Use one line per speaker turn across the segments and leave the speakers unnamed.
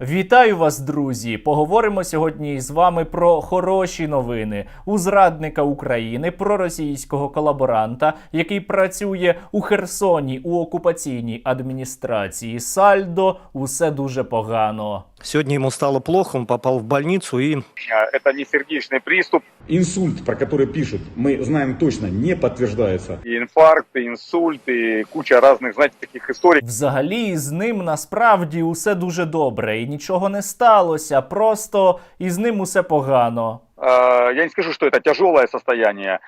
Вітаю вас, друзі! Поговоримо сьогодні з вами про хороші новини у зрадника України, про російського колаборанта, який працює у Херсоні у окупаційній адміністрації. Сальдо усе дуже погано.
Сегодня ему стало плохо, он попал в больницу и
А, это не сердечный приступ,
Инсульт, про который пишут, мы знаем точно, не подтверждается.
и инфаркт, и инсульт, и куча разных, знаете, таких историй.
Взагалі з ним насправді усе дуже добре, і нічого не сталося. Просто із ним усе погано.
Я не скажу, что это тяжелое состояние.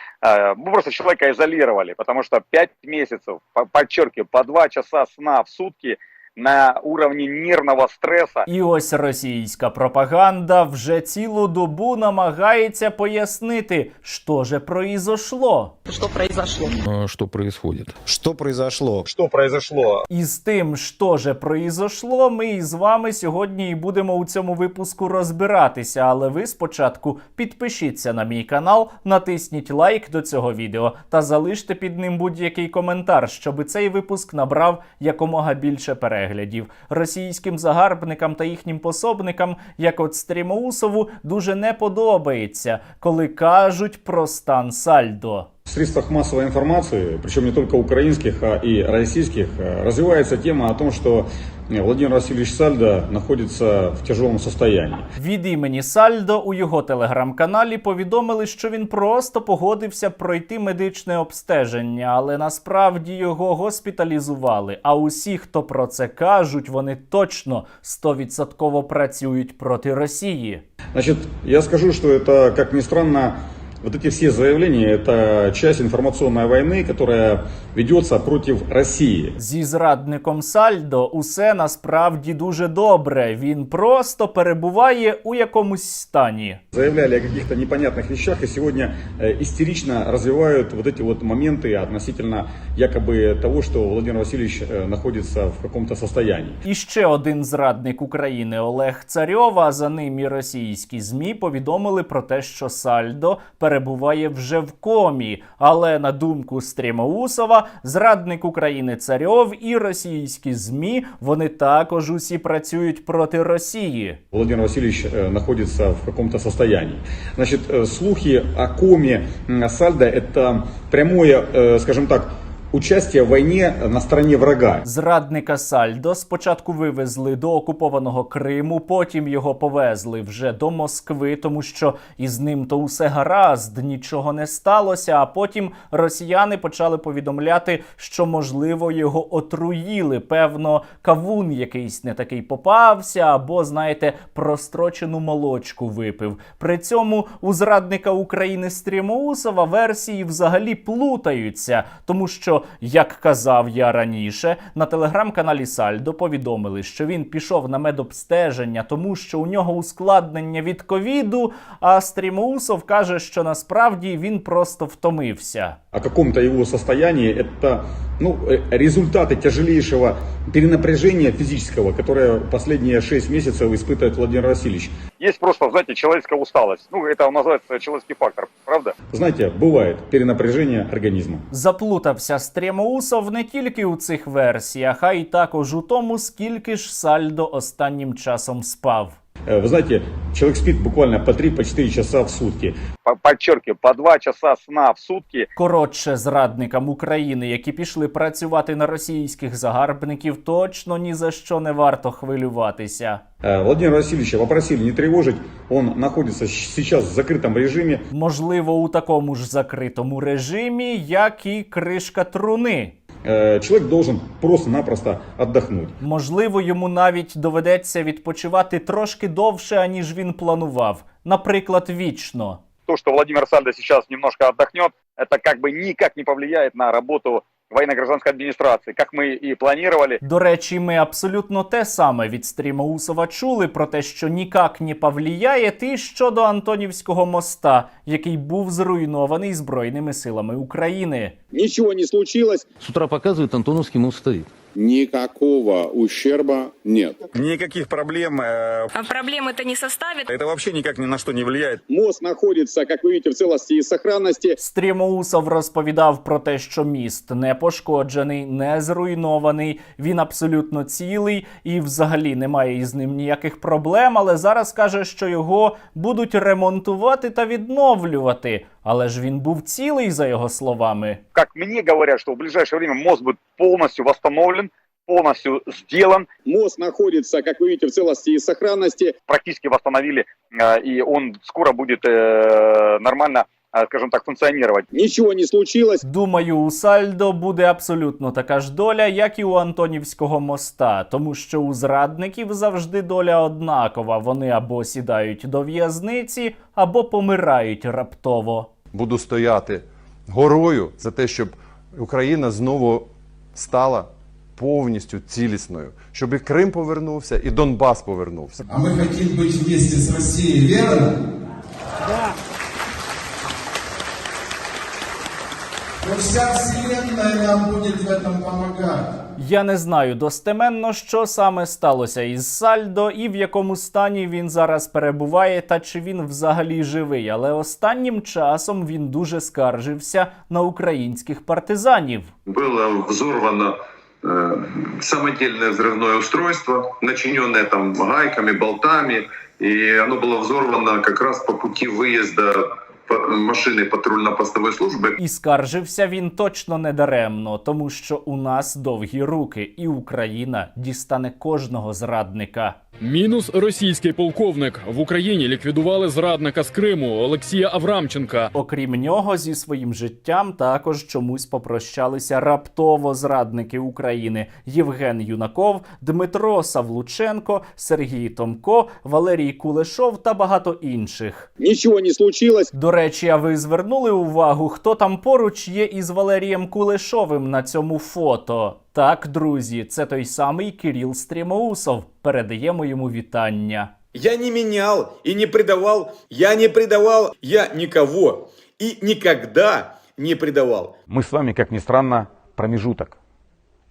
Мы просто человека изолировали, потому что 5 месяцев, по- подчеркиваю, по 2 часа сна в сутки на уровне нервного стресса.
І ось російська пропаганда вже цілу добу намагається пояснити, що же произошло.
что произошло.
что происходит.
что произошло?
Что произошло?
І з тим, що же произошло, ми із вами сьогодні і будемо у цьому випуску розбиратися. Але ви спочатку підпишіться на мій канал, натисніть лайк до цього відео та залиште під ним будь-який коментар, щоб цей випуск набрав якомога більше переглядів. Російським загарбникам та їхнім пособникам, як от Стрімоусову, дуже не подобається, коли кажуть про стан сальдо.
В средствах массовой информации, причем не только украинских, а и российских, э, развивается тема о том, что Владимир Васильевич Сальдо находится в тяжелом состоянии.
Від імені Сальдо у його телеграм-каналі повідомили, що він просто погодився пройти медичне обстеження, але насправді його госпіталізували. А усі, хто про це кажуть, вони точно стовідсотково працюють проти Росії.
Значит, я скажу, что это, как ни странно, вот эти все заявления, это часть информационной войны, которая ведется против России.
Зі зрадником Сальдо усе насправді дуже добре. Він просто перебуває у якомусь стані.
Заявляли о каких-то непонятных вещах и сегодня э, истерично развивают вот эти вот моменты относительно якобы того, что Владимир Васильевич э, находится в каком-то состоянии.
І ще один зрадник України Олег Царьов, а за ним і російські змі повідомили про те, що Сальдо перебуває вже в комі. Але на думку Стрімоусова, зрадник України Царьов і російські змі вони також усі працюють проти Росії.
Владимир Васильевич э, находится в каком-то состоянии. Значит, э, слухи о коме м, Сальдо это прямое, э, скажем так, участие в войне на стороне врага.
Зрадника Сальдо спочатку вивезли до окупованого Криму, потім його повезли вже до Москви, тому що із ним то усе гаразд, нічого не сталося. А потім росіяни почали повідомляти, що можливо його отруїли. Певно, кавун якийсь не такий попався, або знаєте, прострочену молочку випив. При цьому у зрадника України Стрімоусова версії взагалі плутаються, тому що, як казав я раніше, на телеграм-каналі Сальдо повідомили, що він пішов на медобстеження, тому що у нього ускладнення від ковіду. А Стрімоусов каже, що насправді він просто втомився.
О каком-то его состоянии это ну, э, результаты тяжелейшего перенапряжения физического, которое последние 6 месяцев испытывает Владимир Васильевич.
Есть просто, знаете, человеческая усталость. Ну, это называется человеческий фактор, правда?
Знаете, бывает перенапряжение организма.
Заплутався Стрімоусов не тільки у цих версіях, а й також у тому, скільки ж Сальдо останнім часом спав.
Э, Вы знаете, человек спит буквально по 3-4 часа в сутки.
По- Подчеркиваю, по 2 часа сна в сутки.
Коротше, зрадникам України, які пішли працювати на російських загарбників, точно ні за що не варто хвилюватися.
Э, Владимира Васильевича попросили не тревожить, он находится щ- сейчас в закрытом режиме.
Можливо, у такому ж закритому режимі, як і кришка труни.
Э, Человек должен просто-напросто отдохнуть.
Можливо, йому навіть доведеться відпочивати трошки довше, аніж він планував, наприклад, вічно.
То, что Владимир Сальдо сейчас немножко отдохнет, это как бы никак не повлияет на работу военно-гражданской адміністрації, как ми і планували.
До речі, ми абсолютно те саме від стріма Усова чули про те, що ніяк не повлияє ти щодо Антонівського моста, який був зруйнований Збройними силами України.
Нічого не случилось.
Сутра утра Антоновський Антоновский мост стоит
Никакого ущерба нет.
Никаких проблем. э,
А проблем это не составит?
Это вообще никак ни на что не влияет.
Мост находится, как вы видите, в целости и сохранности.
Стрімоусов розповідав про те, що міст не пошкоджений, не зруйнований, він абсолютно цілий і взагалі немає із ним ніяких проблем. Але зараз каже, що його будуть ремонтувати та відновлювати. Але ж він був цілий, за його словами.
Как мне говорят, что в ближайшее время мост будет полностью восстановлен, полностью сделан,
Мост находится, как вы видите, в целости и сохранности.
практически восстановили, э, и он скоро будет э, нормально, э, скажем так, функционировать.
Ничего не случилось.
Думаю, у Сальдо буде абсолютно така ж доля, як і у Антонівського моста, тому що у зрадників завжди доля однакова. Вони або сідають до в'язниці, або помирають раптово.
буду стояти горою за те, щоб Україна знову стала повністю цілісною, щоб і Крим повернувся, і Донбас повернувся.
А мы хотим быть вместе с Россией, верно? Да. Но вся вселенная нам будет в этом помогать.
Я не знаю достеменно, що саме сталося із Сальдо і в якому стані він зараз перебуває, та чи він взагалі живий. Але останнім часом він дуже скаржився на українських партизанів.
было взорвано э, самодельное взрывное устройство, начиненное там гайками, болтами, и оно было взорвано как раз по пути выезда машины патрульно-постової служби.
І скаржився він точно не даремно, тому що у нас довгі руки, і Україна дістане кожного зрадника.
Мінус російський полковник в Україні ліквідували зрадника з Криму Олексія Аврамченка.
Окрім нього, зі своїм життям також чомусь попрощалися раптово зрадники України: Євген Юнаков, Дмитро Савлученко, Сергій Томко, Валерій Кулешов та багато інших.
Ничего не случилось.
До речі, а ви звернули увагу, хто там поруч є із Валерієм Кулешовим на цьому фото? Так, друзі, це той самий Кирил Стрімоусов. Передаємо йому вітання.
Я не менял и не предавал, я не предавал, я никого и никогда не предавал.
Мы с вами, как ни странно, промежуток.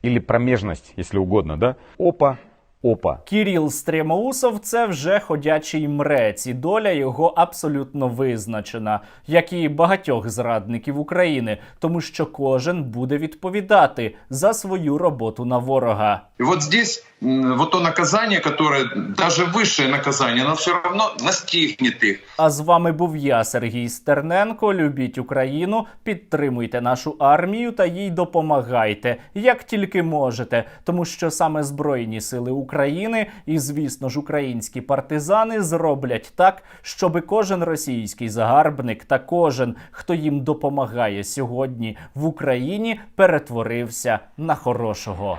Или промежность, если угодно, да? Опа, опа.
Кіріл Стрімоусов це вже ходячий мрець, і доля його абсолютно визначена, як і багатьох зрадників України, тому що кожен буде відповідати за свою роботу на ворога.
І вот здесь вот то наказание, которое, даже высшее наказание, оно все равно настигнет их.
А з вами був я, Сергій Стерненко. Любіть Україну, підтримуйте нашу армію та їй допомагайте, як тільки можете, тому що саме Збройні сили України і, звісно ж, українські партизани зроблять так, щоби кожен російський загарбник та кожен, хто їм допомагає сьогодні в Україні, перетворився на хорошого.